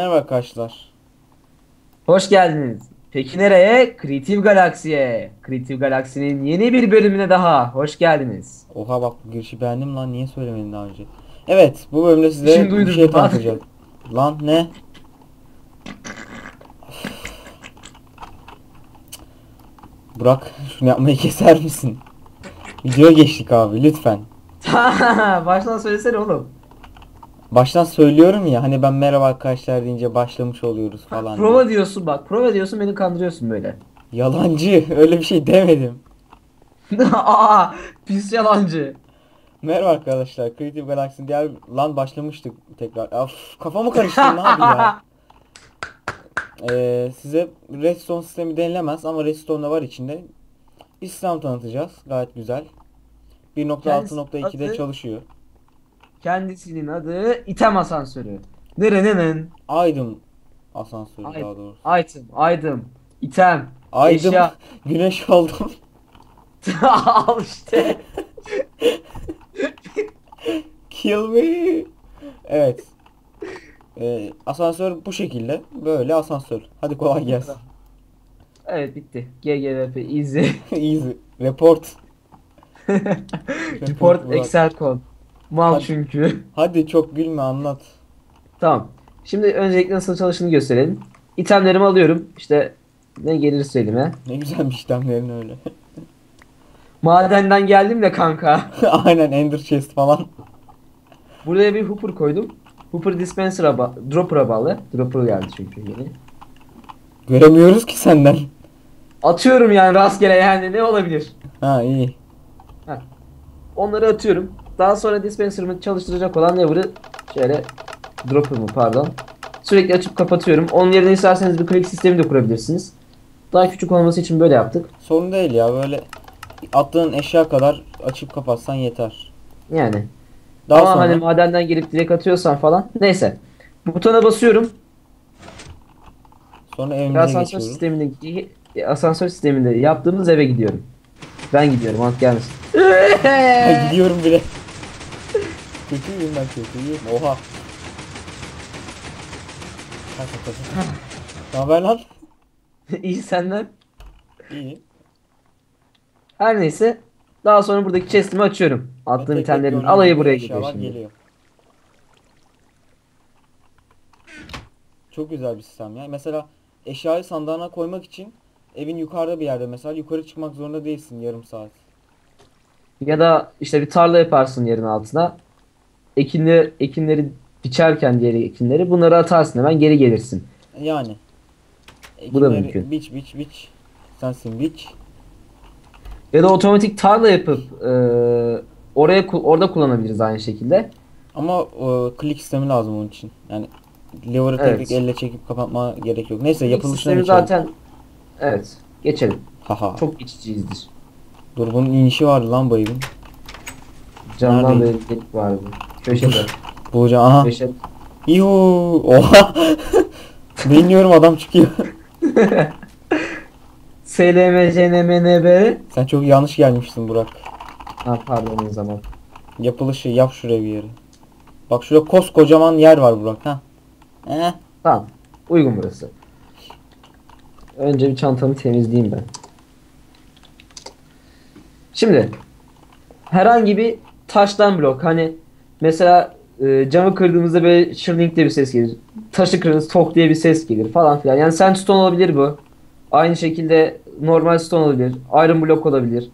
Merhaba arkadaşlar. Hoş geldiniz. Peki nereye? Creative Galaxy'ye. Creative Galaxy'nin yeni bir bölümüne daha. Hoş geldiniz. Oha bak bu girişi beğendim lan niye söylemedin daha önce? Evet bu bölümde size Şimdi bir duydum şey lan. tanıtacağım. lan ne? Burak şunu yapmayı keser misin? Videoya geçtik abi lütfen. Baştan söylesene oğlum. Baştan söylüyorum ya hani ben merhaba arkadaşlar deyince başlamış oluyoruz falan. diye. Prova diyorsun bak. Prova diyorsun beni kandırıyorsun böyle. Yalancı öyle bir şey demedim. Aa, pis yalancı. Merhaba arkadaşlar Creative Galaxy diğer lan başlamıştık tekrar. Of kafamı karıştırdın abi ya. Ee, size Redstone sistemi denilemez ama Redstone da var içinde. Sistem tanıtacağız. Gayet güzel. 1.6.2'de adı- çalışıyor. Kendisinin adı item asansörü. Nerenenin? Aydın asansörü Aydın. daha doğrusu. Item, item, item, Aydın eşya. güneş oldum. Al işte. Kill me. Evet. Ee, asansör bu şekilde. Böyle asansör. Hadi kolay gelsin. Evet bitti. GGVP easy. Easy. Report. Report Burak. Excel kod. Mal Hadi. çünkü. Hadi çok gülme anlat. Tamam. Şimdi öncelikle nasıl çalıştığını gösterelim. İtemlerimi alıyorum. İşte ne gelirse elime. Ne güzelmiş işlemlerin öyle. Madenden geldim de kanka. Aynen Ender Chest falan. Buraya bir hooper koydum. Hooper dispenser'a ba- dropper'a bağlı. Dropper geldi çünkü yeni. Göremiyoruz ki senden. Atıyorum yani rastgele yani ne olabilir? Ha iyi. Onları atıyorum. Daha sonra dispenser'ımı çalıştıracak olan lever'ı şöyle dropper'ımı pardon. Sürekli açıp kapatıyorum. Onun yerine isterseniz bir click sistemi de kurabilirsiniz. Daha küçük olması için böyle yaptık. Sorun değil ya böyle attığın eşya kadar açıp kapatsan yeter. Yani. Daha Ama sonra hani madenden gelip direkt atıyorsan falan. Neyse. Butona basıyorum. sonra Ve evimize asansör geçiyoruz. sistemindeki asansör sisteminde yaptığımız eve gidiyorum. Ben gidiyorum. Ant gelmesin. Gidiyorum bile. Kötüyüm ben kötüyüm. Oha. Ne haber lan? İyi senden. İyi. Her neyse. Daha sonra buradaki chest'imi açıyorum. Attığım Tek itemlerin alayı buraya eşyalar geliyor şimdi. geliyor. Çok güzel bir sistem ya. Mesela eşyayı sandığına koymak için evin yukarıda bir yerde mesela yukarı çıkmak zorunda değilsin yarım saat. Ya da işte bir tarla yaparsın yerin altına. Ekinleri, ekinleri biçerken diğer ekinleri bunları atarsın hemen geri gelirsin. Yani. Bu da Ekinleri mümkün. Biç biç biç. Sensin biç. Ya da otomatik tarla yapıp e, oraya orada kullanabiliriz aynı şekilde. Ama e, klik sistemi lazım onun için. Yani lever'ı Evet. tek elle çekip kapatma gerek yok. Neyse yapılışına geçelim. zaten evet geçelim. Haha. Çok geçiciyizdir. Dur bunun inişi vardı lan evin. Camdan böyle delik vardı. Köşede. Bulacağım. Aha. Köşede. Yuuu. Oha. Bilmiyorum adam çıkıyor. SLMCNMNB Sen çok yanlış gelmişsin Burak. Ha pardon o zaman. Yapılışı yap şuraya bir yere. Bak şurada koskocaman yer var Burak. Ha. Eh. Tamam. Uygun burası. Önce bir çantamı temizleyeyim ben. Şimdi herhangi bir taştan blok hani mesela e, camı kırdığımızda böyle şırning diye bir ses gelir. Taşı kırdığınız tok diye bir ses gelir falan filan. Yani sandstone olabilir bu. Aynı şekilde normal stone olabilir. Iron block olabilir.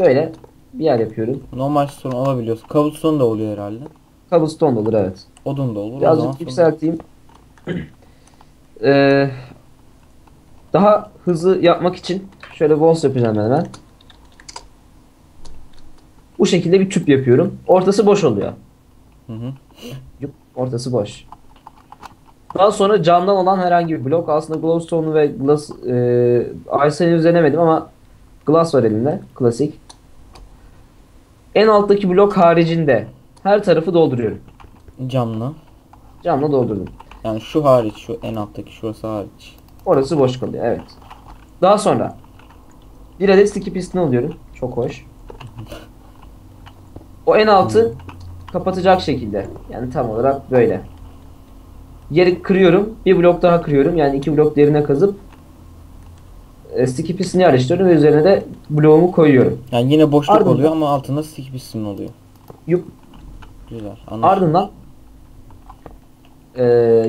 Böyle bir yer yapıyorum. Normal sorun alabiliyorsun. Cobblestone da oluyor herhalde. Cobblestone da olur evet. Odun da olur. Birazcık yükselteyim. Ee, daha hızlı yapmak için şöyle walls yapacağım ben hemen. Bu şekilde bir tüp yapıyorum. Ortası boş oluyor. Hı hı. Yup, Ortası boş. Daha sonra camdan olan herhangi bir blok. Aslında glowstone ve glass e, Ice'ı henüz denemedim ama glass var elimde. Klasik. En alttaki blok haricinde her tarafı dolduruyorum. Camlı. Camla doldurdum. Yani şu hariç şu en alttaki şurası hariç. Orası boş kalıyor evet. Daha sonra bir adet sticky piston alıyorum. Çok hoş. O en altı kapatacak şekilde. Yani tam olarak böyle. yeri kırıyorum. Bir blok daha kırıyorum. Yani iki blok derine kazıp e, sticky piston'ı yerleştiriyorum ve üzerine de bloğumu koyuyorum. Yani yine boşluk Ardından- oluyor ama altında stick piston oluyor. Yup. Güzel. Anlaşıldı. Ardından e,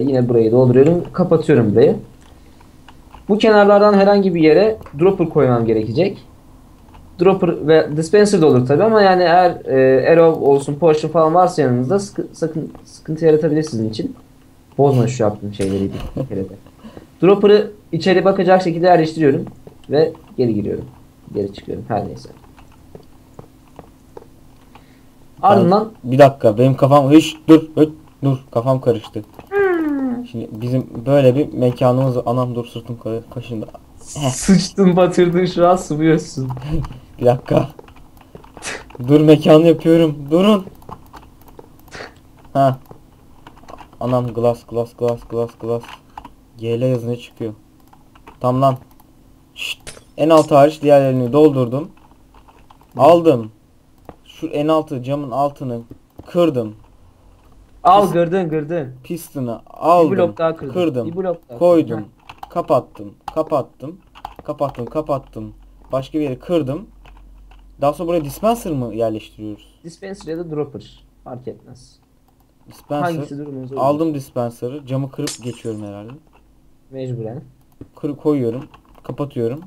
yine burayı dolduruyorum. Kapatıyorum burayı. Bu kenarlardan herhangi bir yere dropper koymam gerekecek. Dropper ve dispenser de olur tabi ama yani eğer e, arrow olsun potion falan varsa yanınızda sıkı- sakın sıkıntı yaratabilir sizin için. Bozma şu yaptığım şeyleri bir kere de. Dropper'ı içeri bakacak şekilde yerleştiriyorum ve geri giriyorum. Geri çıkıyorum her neyse. Ardından Bir dakika benim kafam hiç dur dur dur kafam karıştı. Şimdi bizim böyle bir mekanımız var. Anam dur sırtım ka- kaşındı. sıçtın batırdın şu an sıvıyorsun. Bir dakika. dur mekanı yapıyorum. Durun. Ha. Anam glass glass glass glass glass. GL yazınca çıkıyor. Tam lan. Şşt. En altı hariç diğerlerini doldurdum. Aldım. Şu en altı camın altını kırdım. Al gırdın gırdın. Pistonu Bir aldım. blok daha kırdım. Kırdım. Bir blok daha Koydum. kırdım. Kapattım. Kapattım. Kapattım. Kapattım. Başka bir yere kırdım. Daha sonra buraya dispenser mı yerleştiriyoruz? Dispenser ya da dropper. Fark etmez. Dispenser. Hangisi durumunuza uygun. Aldım dispenser'ı. Camı kırıp geçiyorum herhalde. Mecburen. Kır koyuyorum. Kapatıyorum.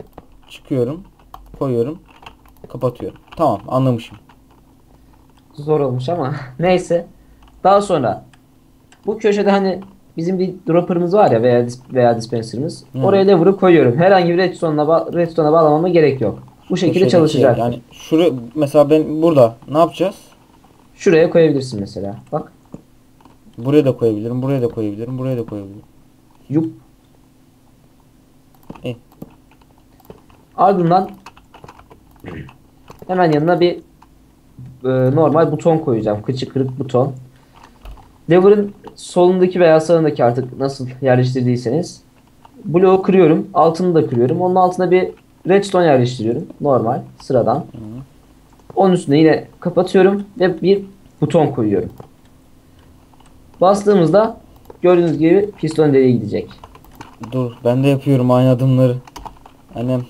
Çıkıyorum. Koyuyorum. Kapatıyorum. Tamam anlamışım. Zor olmuş ama neyse. Daha sonra bu köşede hani bizim bir dropper'ımız var ya veya dis- veya dispenser'ımız. Oraya lever'ı koyuyorum. Herhangi bir redstone'la ba- redstone'a bağlamama gerek yok. Bu şekilde Köşedeki, çalışacak. Yani şuraya mesela ben burada ne yapacağız? Şuraya koyabilirsin mesela. Bak. Buraya da koyabilirim. Buraya da koyabilirim. Buraya da koyabilirim. Yup. İyi. Ardından hemen yanına bir e, normal buton koyacağım. Kıçı kırık buton. Lever'ın solundaki veya sağındaki artık nasıl yerleştirdiyseniz bloğu kırıyorum. Altını da kırıyorum. Onun altına bir redstone yerleştiriyorum. Normal. Sıradan. Onun üstüne yine kapatıyorum ve bir buton koyuyorum. Bastığımızda gördüğünüz gibi piston deliğe gidecek. Dur ben de yapıyorum aynı adımları. Annem.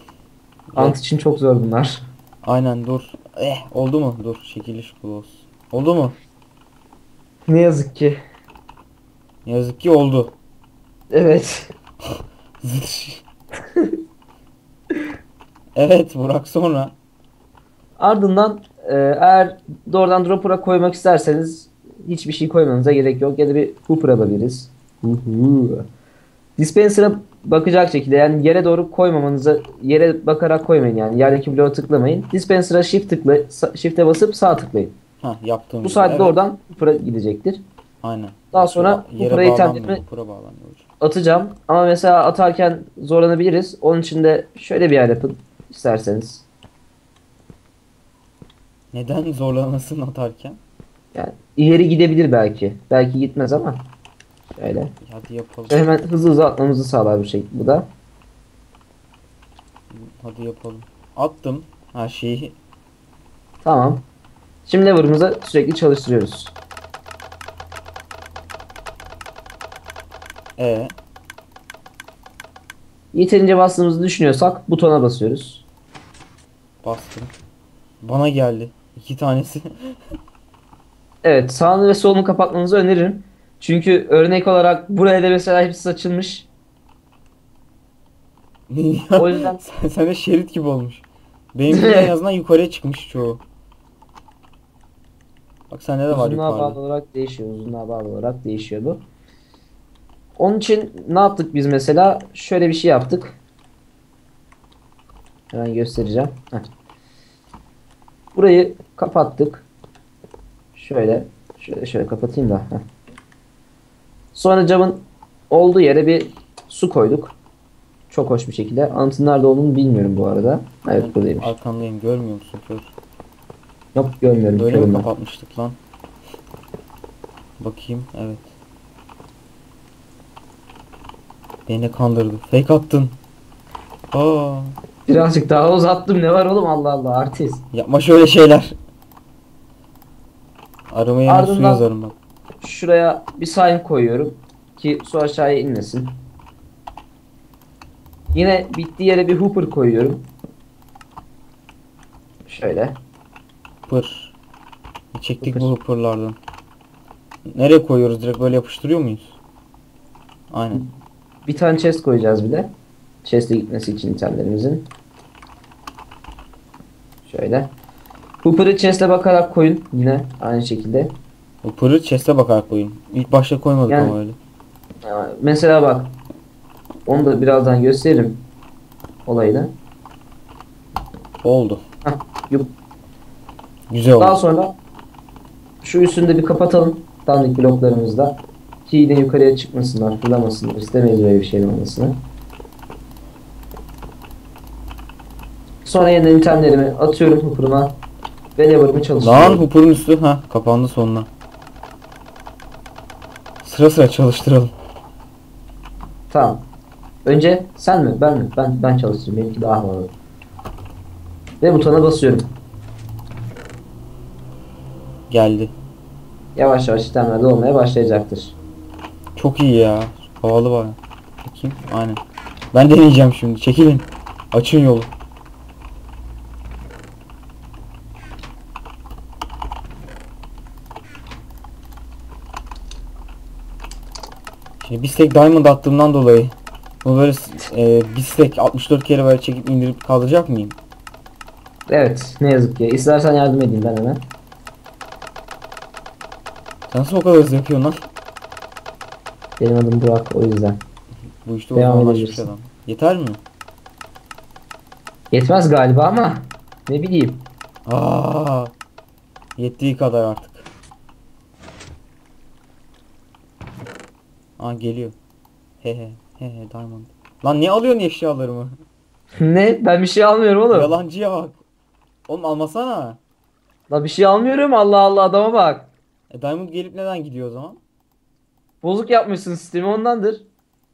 Ant için çok zor bunlar. Aynen dur. Eh oldu mu? Dur şekilli şukul olsun. Oldu mu? Ne yazık ki. Ne yazık ki oldu. Evet. evet Burak sonra. Ardından e, eğer doğrudan dropper'a koymak isterseniz hiçbir şey koymanıza gerek yok. Ya da bir hooper alabiliriz. Dispenser'a bakacak şekilde yani yere doğru koymamanıza yere bakarak koymayın yani yerdeki bloğa tıklamayın. Dispenser'a shift tıkla shift'e basıp sağ tıklayın. Ha yaptığım Bu sayede Evet, oradan hooper'a gidecektir. Aynen. Daha sonra hooper'a itemlerimi atacağım. Ama mesela atarken zorlanabiliriz. Onun için de şöyle bir yer yapın isterseniz. Neden zorlanasın atarken? Yani ileri gidebilir belki. Belki gitmez ama. Şöyle. Hadi yapalım. Hemen hızlı hızlı atmamızı sağlar bir şey bu da. Hadi yapalım. Attım her şeyi. Tamam. Şimdi lever'ımızı sürekli çalıştırıyoruz. E Yeterince bastığımızı düşünüyorsak butona basıyoruz. Bastım. Bana geldi. İki tanesi. Evet sağını ve solunu kapatmanızı öneririm. Çünkü örnek olarak buraya da mesela hepsi açılmış. O yüzden- sen, sen de şerit gibi olmuş. Benimki en azından yukarıya çıkmış çoğu. Bak sende de var Uzunluğa bağlı olarak değişiyor. Uzunluğa bağlı olarak değişiyor bu. Onun için ne yaptık biz mesela? Şöyle bir şey yaptık. Hemen göstereceğim. Heh. Burayı kapattık. Şöyle. Şöyle şöyle kapatayım da. Heh. Sonra camın olduğu yere bir su koyduk. Çok hoş bir şekilde. Anıtın nerede olduğunu bilmiyorum bu arada. Evet Ben buradaymış. Arkandayım görmüyor musun kör? Yok görmüyorum. Böyle mi kapatmıştık lan? Bakayım evet. Beni kandırdı. Fake attın. Aa, Birazcık daha uzattım. Ne var oğlum Allah Allah artist. yapma şöyle şeyler. Aramaya hemen su Ardından- yazarım bak. Şuraya bir sign koyuyorum. ki su aşağıya inmesin. Yine bittiği yere bir hooper koyuyorum. Şöyle. Pır. Çektik Hooper. bu hopperlardan. Nereye koyuyoruz? Direkt böyle yapıştırıyor muyuz? Aynen. Bir tane chest koyacağız bir de. Chest'e gitmesi için itemlerimizin. Şöyle. Hooper'ı chest'e bakarak koyun yine aynı şekilde. Hopper'ı chest'e bakarak koyun. İlk başta koymadık Yani- ama öyle. Mesela bak. Onu da birazdan gösteririm. Olayını. Oldu. Hah, yup. Güzel oldu. Daha sonra şu üstünde bir kapatalım. Dandik bloklarımızla. Ki yine yukarıya çıkmasınlar, fırlamasınlar. İstemeyiz böyle bir şeyin olmasını. Sonra yeniden itemlerimi atıyorum hupuruma. Ve lever'ımı Lan çalıştırıyorum. hopper'ın üstü ha kapandı sonuna. Sıra sıra çalıştıralım. Tamam. Önce sen mi? Ben mi? Ben ben çalıştırayım. Benimki daha havalı. Ve butona basıyorum. Geldi. Yavaş yavaş itemler de olmaya başlayacaktır. Çok iyi ya. Havalı var. Bakayım. Aynen. Ben deneyeceğim şimdi. Çekilin. Açın yolu. Şimdi bir stack diamond attığımdan dolayı bu böyle e, bir stack 64 kere böyle çekip indirip kaldıracak mıyım? Evet. Ne yazık ki. İstersen yardım edeyim ben hemen. Sen nasıl o kadar hızlı yapıyorsun lan? Benim adım Burak o yüzden. Bu işte Devam uzmanlaşmış adam. Yeter mi? Yetmez galiba ama ne bileyim. Aa, yettiği kadar artık. Aa geliyor. He he he he diamond. Lan niye alıyorsun eşyalarımı? ne? Ben bir şey almıyorum oğlum. Yalancıya bak. Oğlum almasana. La bir şey almıyorum Allah Allah adama bak. E diamond gelip neden gidiyor o zaman? Bozuk yapmışsın sistemi ondandır.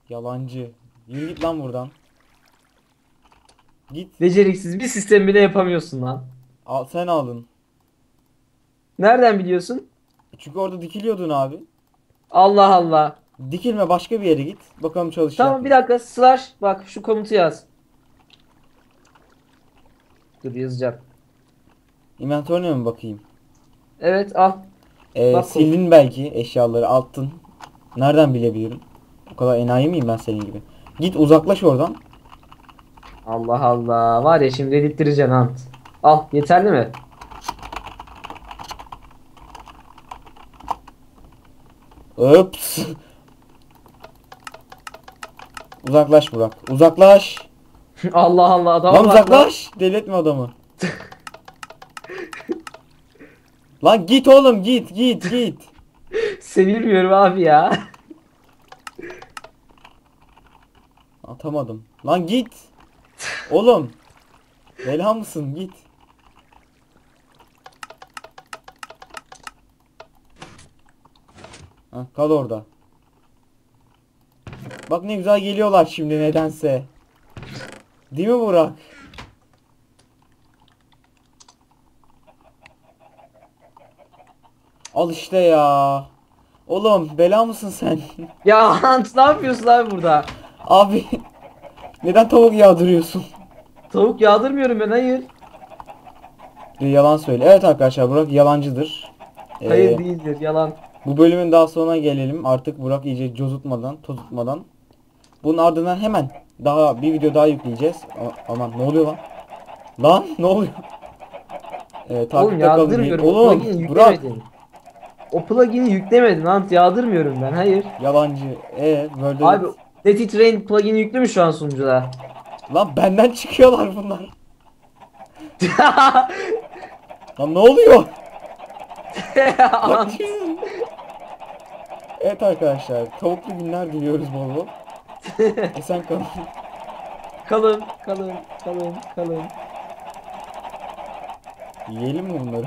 Yalancı. Yürü git lan buradan. Git. Beceriksiz bir sistem bile yapamıyorsun lan. Al, sen aldın. Nereden biliyorsun? Çünkü orada dikiliyordun abi. Allah Allah. Dikilme başka bir yere git. Bakalım çalışacak Tamam mı? bir dakika slash bak şu komutu yaz. Dur yazacağım. Inventörüne mi bakayım? Evet al. Ee, Bak- sildin belki eşyaları attın. Nereden bilebilirim? O kadar enayi miyim ben senin gibi? Git uzaklaş oradan. Allah Allah. Var ya şimdi dedirttireceksin Ant. Al yeterli mi? Ups. Uzaklaş Burak. Uzaklaş. Allah Allah adama Lan uzaklaş. Deli etme adamı. Lan git oğlum git git git. Sevilmiyorum abi ya. Atamadım. Lan git. Oğlum. Bela mısın? Git. Ha, kal orada. Bak ne güzel geliyorlar şimdi nedense. Değil mi Burak? Al işte ya. Oğlum bela mısın sen? Ya Ant ne yapıyorsun abi burada? Abi neden tavuk yağdırıyorsun? Tavuk yağdırmıyorum ben hayır. Bir yalan söyle. Evet arkadaşlar Burak yalancıdır. Ee, Hayır değildir yalan. bu bölümün daha sonuna gelelim. Artık Burak iyice cozutmadan, tozutmadan. Bunun ardından hemen daha bir video daha yükleyeceğiz. A- aman ne oluyor lan? Lan ne oluyor? Ee, Oğlum o Oğlum plugin'i Burak yüklemedin. O plugin'i yüklemedin Ant yağdırmıyorum ben hayır. yalancı. Ee böyle Abi Let It Rain plugin'i yüklü mü şu an sunucuda? lan benden çıkıyorlar bunlar. Lan ne oluyor? Evet arkadaşlar tavuklu günler diliyoruz bol bol. Esen kalın. kalın kalın kalın kalın. Yiyelim mi bunları?